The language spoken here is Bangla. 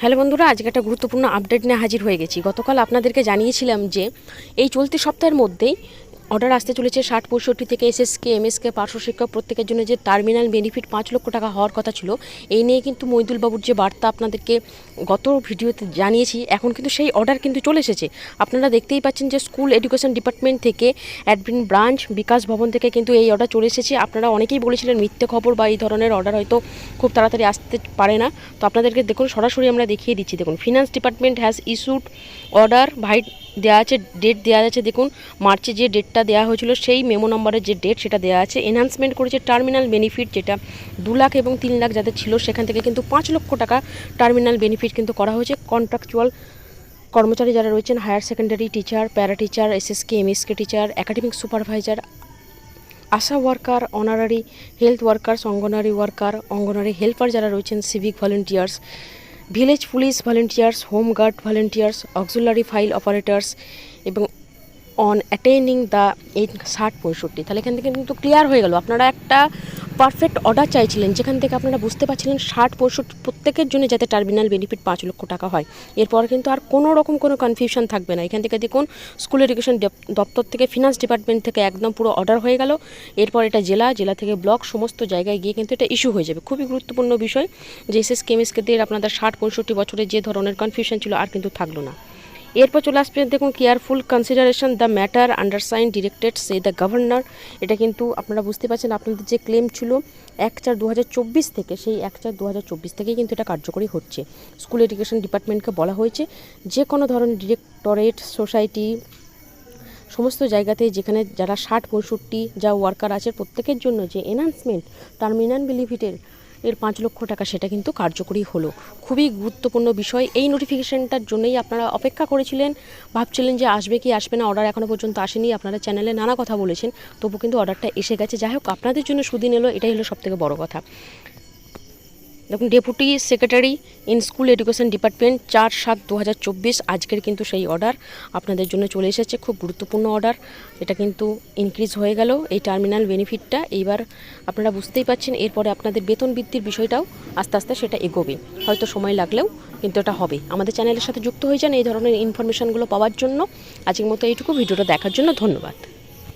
হ্যালো বন্ধুরা, আজকে একটা গুরুত্বপূর্ণ আপডেট নিয়ে হাজির হয়ে গেছি। গতকাল আপনাদেরকে জানিয়েছিলাম যে, এই চলতি সপ্তাহের মধ্যেই অর্ডার আসতে চলেছে ষাট পঁয়ষট্টি থেকে এসএসকে এমএসকে পার্শ্ব শিক্ষক, প্রত্যেকের জন্য যে টার্মিনাল বেনিফিট পাঁচ লক্ষ টাকা হওয়ার কথা ছিল, এই নিয়ে কিন্তু মইদুল বাবুর যে বার্তা আপনাদেরকে গত ভিডিওতে জানিয়েছি, এখন কিন্তু সেই অর্ডার কিন্তু চলে এসেছে। আপনারা দেখতেই পাচ্ছেন যে স্কুল এডুকেশন ডিপার্টমেন্ট থেকে অ্যাডমিন ব্রাঞ্চ, বিকাশ ভবন থেকে কিন্তু এই অর্ডার চলে এসেছে। আপনারা অনেকেই বলেছিলেন মিথ্যে খবর বা এই ধরনের অর্ডার হয়তো খুব তাড়াতাড়ি আসতে পারে না। তো আপনাদেরকে দেখুন, সরাসরি আমরা দেখিয়ে দিচ্ছি। দেখুন finance department has issued order ভাই দেওয়া আছে ডেট দেওয়া আছে, দেখুন, মার্চে যে ডেটটা দেওয়া হয়েছিল, সেই মেমো নম্বরের যে ডেট সেটা দেওয়া আছে। এনহান্সমেন্ট করেছে টার্মিনাল বেনিফিট যেটা দু লাখ এবং তিন লাখ যাদের ছিল, সেখান থেকে কিন্তু পাঁচ লক্ষ টাকা টার্মিনাল বেনিফিট কিন্তু করা হয়েছে। কন্ট্রাকচুয়াল কর্মচারী যারা রয়েছেন higher secondary teacher para teacher SSK MSK teacher academic supervisor ASHA worker honorary health workers Anganwadi worker Anganwadi helper যারা রয়েছেন civic volunteers village police volunteers home guard volunteers auxiliary file operators এবং অন অ্যাটেনিং দ্য এইট ষাট, পঁয়ষট্টি, তাহলে এখান থেকে কিন্তু ক্লিয়ার হয়ে গেল। আপনারা একটা পারফেক্ট অর্ডার চাইছিলেন, যেখান থেকে আপনারা বুঝতে পারছিলেন ষাট, পঁয়ষট্টি প্রত্যেকের জন্য যাতে টার্মিনাল বেনিফিট পাঁচ লক্ষ টাকা হয়। এরপর কিন্তু আর কোনো রকম কোনো কনফিউশন থাকবে না। এখান থেকে দেখুন স্কুল এডুকেশন দপ্তর থেকে ফিনান্স ডিপার্টমেন্ট থেকে একদম পুরো অর্ডার হয়ে গেল। এরপর এটা জেলা জেলা থেকে ব্লক সমস্ত জায়গায় গিয়ে কিন্তু এটা ইস্যু হয়ে যাবে। খুবই গুরুত্বপূর্ণ বিষয়। যে এস এস কেমিসকেদের আপনাদের ষাট, পঁয়ষট্টি বছরে যে ধরনের কনফিউশন ছিল আর কিন্তু থাকল না। এরপর চলে আসবে দেখুন careful consideration the matter undersigned directed say the governor এটা কিন্তু আপনারা বুঝতে পারছেন, আপনাদের যে ক্লেম ছিল এক চার দু থেকে, সেই এক চার দু থেকেই কিন্তু এটা কার্যকরী হচ্ছে। স্কুল এডুকেশন ডিপার্টমেন্টকে বলা হয়েছে, যে কোনো ধরনের ডিরেক্টরেট সোসাইটি সমস্ত জায়গাতে যেখানে যারা ষাট, পঁয়ষট্টি যা ওয়ার্কার আছে, প্রত্যেকের জন্য যে এনহান্সমেন্ট টার্মিনাল বেনিফিটের এর পাঁচ লক্ষ টাকা সেটা কিন্তু কার্যকরী হলো। খুবই গুরুত্বপূর্ণ বিষয়। এই নোটিফিকেশানটার জন্যই আপনারা অপেক্ষা করেছিলেন। ভাবছিলেন যে আসবে কি আসবে না অর্ডার এখনও পর্যন্ত আসেনি। আপনারা চ্যানেলে নানা কথা বলেছেন, তবু কিন্তু অর্ডারটা এসে গেছে। যাই হোক, আপনাদের জন্য সুদিন এলো, এটাই হলো সবথেকে বড় কথা। দেখুন deputy secretary in school education department চার সাত দু আজকের কিন্তু সেই অর্ডার আপনাদের জন্য চলে এসেছে, খুব গুরুত্বপূর্ণ অর্ডার এটা কিন্তু ইনক্রিজ হয়ে গেল এই টার্মিনাল বেনিফিটটা এইবার আপনারা বুঝতেই পাচ্ছেন এরপরে আপনাদের বেতন বৃদ্ধির বিষয়টাও আস্তে আস্তে সেটা এগোবে। হয়তো সময় লাগলেও কিন্তু এটা হবে। আমাদের চ্যানেলের সাথে যুক্ত হয়ে যান এই ধরনের ইনফরমেশনগুলো পাওয়ার জন্য। আজকের মতো এইটুকু। ভিডিওটা দেখার জন্য ধন্যবাদ।